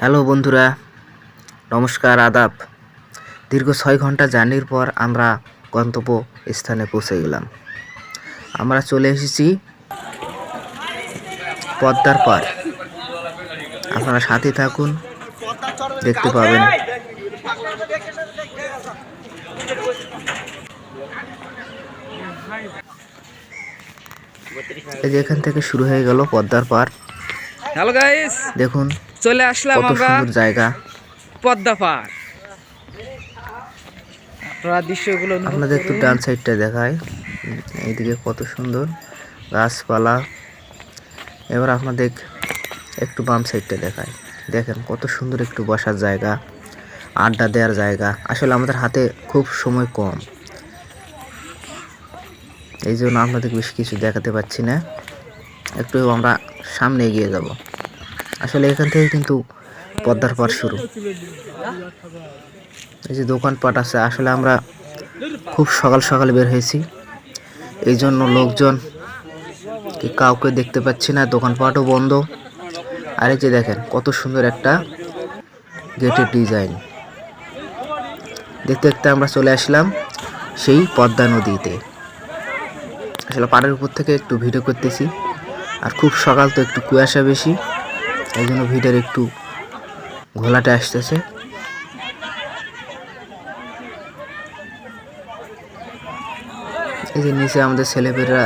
Hello বন্ধুরা নমস্কার আদাব। দীর্ঘ ছয় ঘণ্টা জার্নির পর আমরা গন্তব্য স্থানে পৌঁছে গেলাম। আমরা চলে এসেছি পদ্মার পার আপনারা সাথে থাকুন দেখতে পাবেন। এই যে এখান থেকে শুরু হয়ে গেল পদ্মার পার হ্যালো গাইস দেখুন চলে আসলাম কত আমরা সুন্দর জায়গা। পদ্মা পার আপনারা দৃশ্যগুলো আপনাদের একটু। ডান সাইডটা দেখায় এইদিকে কত সুন্দর গাছপালা। এবার আপনাদের একটু বাম সাইডটা দেখায় দেখেন কত সুন্দর একটু বসার জায়গা আড্ডা দেওয়ার জায়গা। আসলে আমাদের হাতে খুব সময় কম। এই জন্য আপনাদের বেশি কিছু দেখাতে পাচ্ছি না। একটু আমরা সামনে এগিয়ে যাব। আসলে এখান থেকে কিন্তু পদ্মার পার শুরু। এই যে দোকানপাট আছে, আসলে আমরা খুব সকাল সকাল বের হয়েছি। এই জন্য লোকজন কি কাউকে দেখতে পাচ্ছি না দোকানপাটও বন্ধ। আর এই যে দেখেন, কত সুন্দর একটা গেটের ডিজাইন। দেখতে দেখতে আমরা চলে আসলাম সেই পদ্মা নদীতে। আসলে পাড়ের উপর থেকে একটু ভিডিও করতেছি, আর খুব সকাল তো একটু কুয়াশা বেশি। এই জন্য ভিডিওর একটু ঘোলাটে আসতেছে। এই যে নিচে আমাদের ছেলেপেলেরা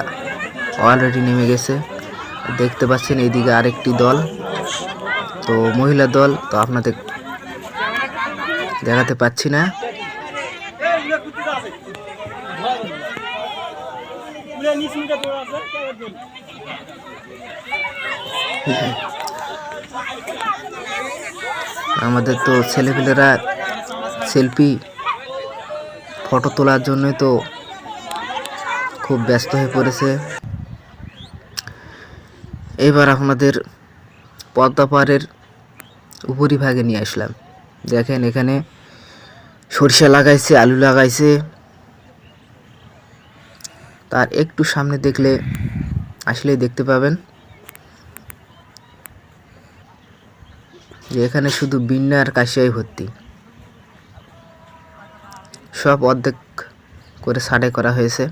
অলরেডি নেমে গেছে। দেখতে পাচ্ছেন এইদিকে আরেকটি দল। তো মহিলা দল, তো আপনাদের দেখাতে পাচ্ছি না। আমাদের তো ছেলেপেলেরা সেলফি ফটো তোলার জন্যই তো খুব ব্যস্ত হয়ে পড়েছে। এবার আপনাদের পদ্মা পাড়ের উপরিভাগে নিয়ে আসলাম। দেখেন এখানে সরিষা লাগাইছে, আলু লাগাইছে। তার একটু সামনে দেখলে, আসলেই দেখতে পাবেন। যে এখানে শুধু বিন্না আর কাশিয়াই ভর্তি। সব অর্ধেক করে সাড়ে করা হয়েছে।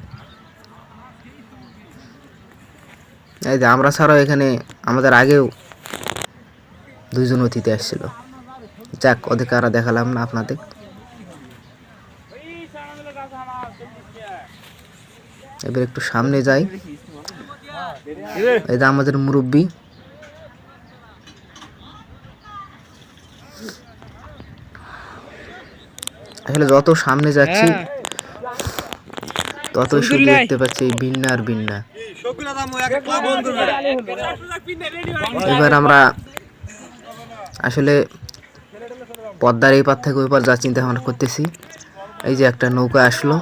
এই যে আমরা ছাড়াও এখানে আমাদের আগেও দুইজন অতিথি আসছিল। যাক আর দেখালাম না আপনাদের। এবার একটু সামনে যাই। এই যে আমাদের মুরব্বী। আসলে যত সামনে যাচ্ছি হ্যাঁ, তত শুধু দেখতে পাচ্ছি এই বিন্না আর বিন্না এবার আমরা আসলে পদ্মার এই পার থেকে ওই পার যা চিন্তা ভাবনা করতেছি। এই যে একটা নৌকা আসলো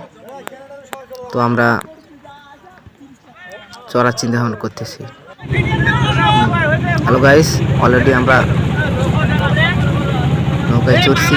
তো আমরা চড়ার চিন্তা ভাবনা করতেছি। হ্যালো গাইস অলরেডি আমরা নৌকায় চড়ছি।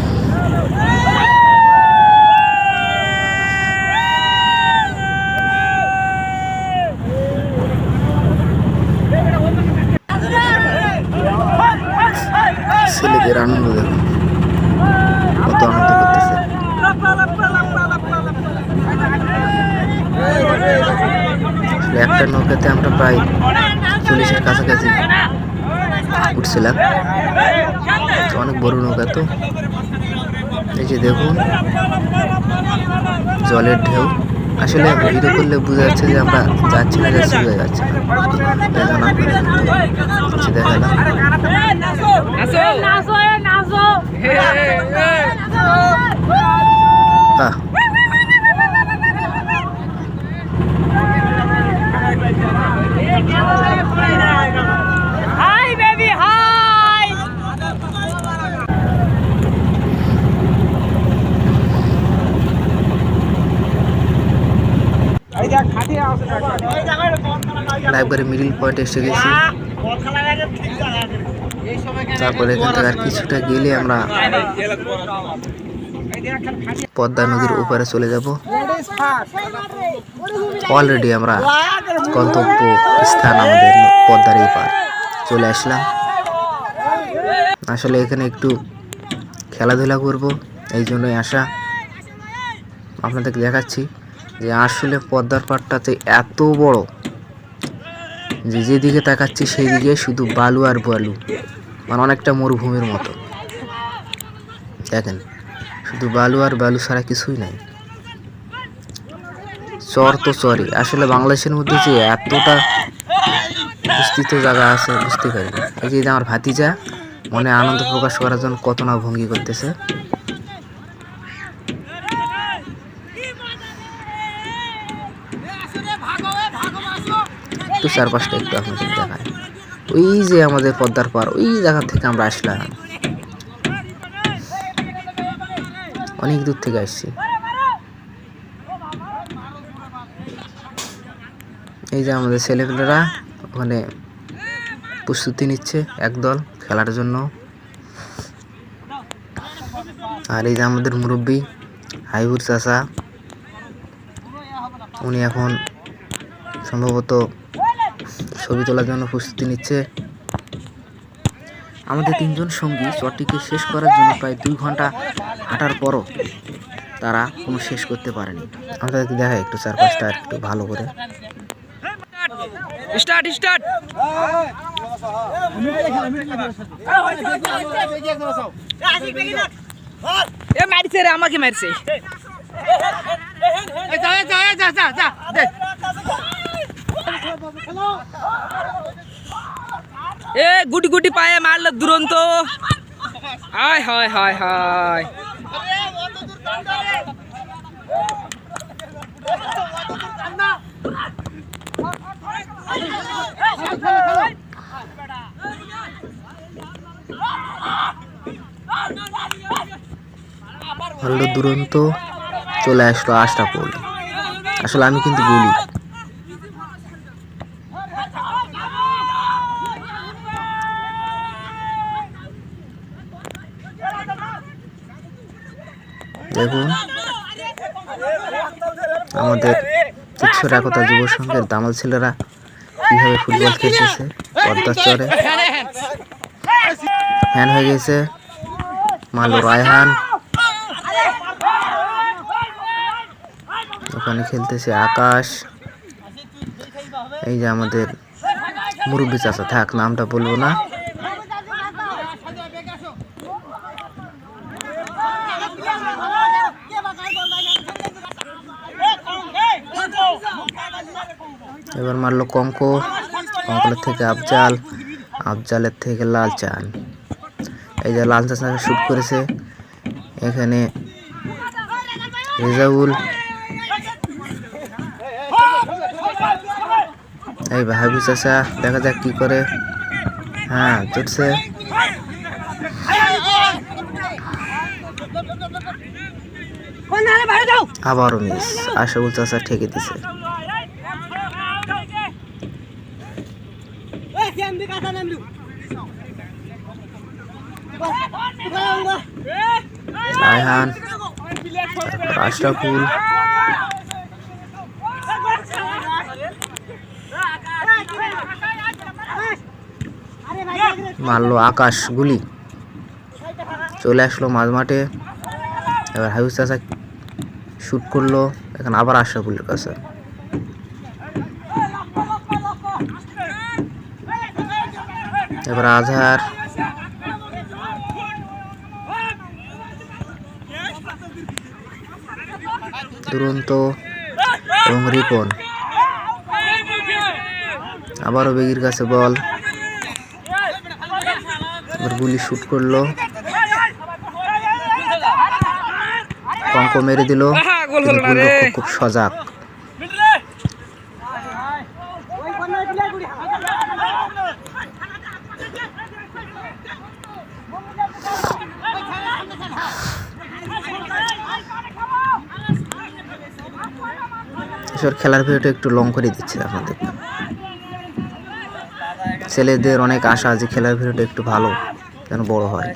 ছেলেদের আনন্দ দেখুন কত আনন্দ করতেছে। একটা নৌকাতে আমরা প্রায় চল্লিশের কাছাকাছি উঠছিলাম। অনেক বড় নৌকা তো। এই যে দেখুন, জলের ঢেউ। আসলে ভিডিও করলে বোঝা যাচ্ছে যে আমরা যাচ্ছি না যাচ্ছি বোঝা যাচ্ছে না। দেখালাম। একবারে মিডিল পয়েন্টে এসে গেছি। তারপরে এখান থেকে আর কিছুটা গেলে আমরা পদ্মা নদীর উপরে চলে যাব। অলরেডি আমরা গন্তব্য স্থান আমাদের পদ্মার এই পার। চলে আসলাম। আসলে এখানে একটু খেলাধুলা করব, এই জন্যই আসা। আপনাদেরকে দেখাচ্ছি যে আসলে পদ্মার পাড়টাতে এত বড় যে যেদিকে তাকাচ্ছি সেই দিকে শুধু বালু আর বালু মানে অনেকটা মরুভূমির মতো। দেখেন, শুধু বালু আর বালু ছাড়া কিছুই নাই। চর তো চরই। আসলে বাংলাদেশের মধ্যে যে এতটা বিস্তৃত জায়গা আছে, বুঝতে পারি। এই যে আমার ভাতিজা মনে আনন্দ প্রকাশ করার জন্য কত না ভঙ্গি করতেছে। একটু চারপাশটা একটু আপনাদের দেখায় ওই যে আমাদের পদ্মার পার ওই জায়গা থেকে আমরা আসলাম। অনেক দূর থেকে আসছি। এই যে আমাদের ছেলেপেলেরা ওখানে প্রস্তুতি নিচ্ছে একদল খেলার জন্য। আর এই যে আমাদের মুরব্বী হাইবুর চাচা, উনি এখন সম্ভবত ছবি তোলার জন্য প্রস্তুতি নিচ্ছে। আমাদের তিনজন সঙ্গী চরটিকে শেষ করার জন্য প্রায় দুই ঘণ্টা হাঁটার পরও তারা কোনো শেষ করতে পারেনি। আমাদেরকে দেখা একটু চারপাশটা একটু ভালো করে। Start start. এ মারছে রে আমাকে মারছে। এ, গুটি গুটি পায়ে মারলো দুরন্ত। হায় হায় হায় হায়। দুরন্ত, চলে আসলো আশরাফুল আসলে আমি কিন্তু বলি দেখুন, আমাদের কিচ্ছুর একতা যুব সংঘের দামাল ছেলেরা কীভাবে ফুটবল খেলতেছে পদ্মার চরে। হ্যান হয়ে গেছে মালু রায়হান। ওখানে খেলতেছে আকাশ। এই যে আমাদের মুরব্বী চাচা, থাক, নামটা বলব না। এবার মারলো কঙ্ক কঙ্কলের থেকে আফজাল আফজালের থেকে লাল চান এই যে লাল চাচা শুট করেছে এখানে রেজাউল। এই ভাবি চাচা দেখা যাক কি করে। হ্যাঁ চটছে আবারও মিস আশাবুল চাচা ঠেকে দিছে। রায়হান আশরাফুল মারলো আকাশ গুলি। চলে আসলো মাঝ মাঠে এবার হাবিব চাচা শুট করল। এখন আবার আশরাফুলের কাছে। এবার আজহার। দুরন্ত এবং রিপন। আবারও বেগির কাছে বল। এবার গুলি শুট করল। কঙ্ক মেরে দিল। খুব সজাগ। এসব খেলার ভিডিওটা একটু লং করে দিচ্ছি আপনাদের। ছেলেদের অনেক আশা যে খেলার ভিডিওটা একটু ভালো যেন বড় হয়।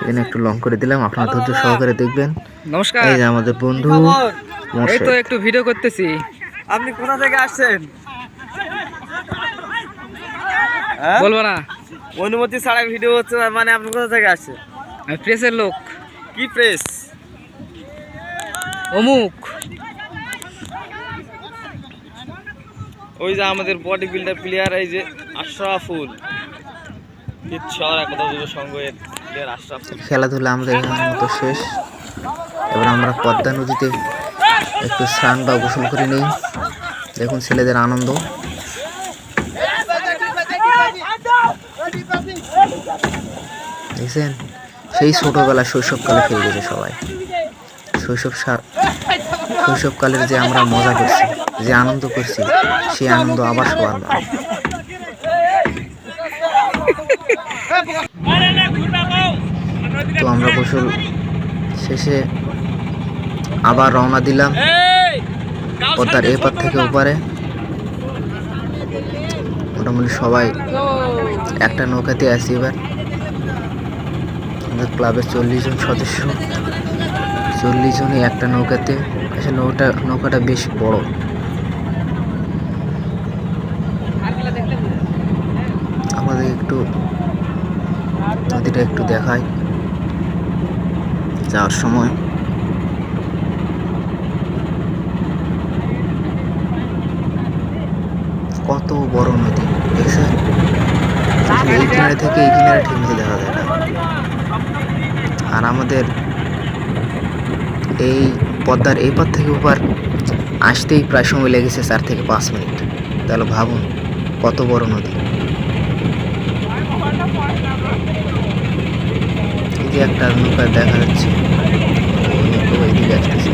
এখানে একটু লং করে দিলাম আপনারা ধৈর্য সহকারে দেখবেন। নমস্কার। এই যে আমাদের বন্ধু এই তো একটু ভিডিও করতেছি। আপনি কোথা থেকে আসছেন? বলব না। অনুমতি ছাড়া ভিডিও হচ্ছে না, মানে আপনি কোথা থেকে আসছেন? আমি প্রেসের লোক। কি প্রেস অমুক। ওই যে আমাদের বডি বিল্ডার প্লেয়ার এই যে আশরাফুল। খেলাধুলা আমাদের মতো শেষ। এবার আমরা পদ্মা নদীতে একটু স্নান বা গোসল করে নিই। দেখুন ছেলেদের আনন্দ। দেখছেন? সেই ছোটবেলা শৈশবকালে ফিরে গেছে সবাই। শৈশব শৈশবকালের যে আমরা মজা করছি, যে আনন্দ করছি, সেই আনন্দ আবার সবার মনে। তো আমরা গোসল শেষে আবার রওনা দিলাম। পদ্মার এপার থেকে ওপারে। মোটামুটি সবাই একটা নৌকাতে আসি এবার। আমাদের ক্লাবের চল্লিশ জন সদস্য। চল্লিশ জনই একটা নৌকাতে। আসলে নৌকা নৌকাটা বেশ বড়। আমাদের একটু নদীটা একটু দেখায় যাওয়ার সময়। কত বড় নদী দেখছেন এই কিনারে থেকে এই কিনারে ঠিক মতো দেখা যায় না। আর আমাদের এই পদ্মার এই পার থেকে ওপার আসতেই প্রায় সময় লেগেছে চার থেকে পাঁচ মিনিট। তাহলে ভাবুন কত বড় নদী। যে একটা নৌকা দেখা যাচ্ছে ওইদিকে আসতেছে।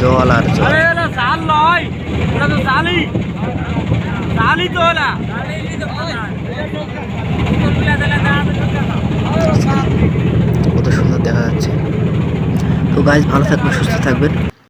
জল আর জল। জাল নয় ওটা তো জালি জালি তো না কত সুন্দর দেখা যাচ্ছে। তো গাছ ভালো থাকবেন সুস্থ থাকবেন।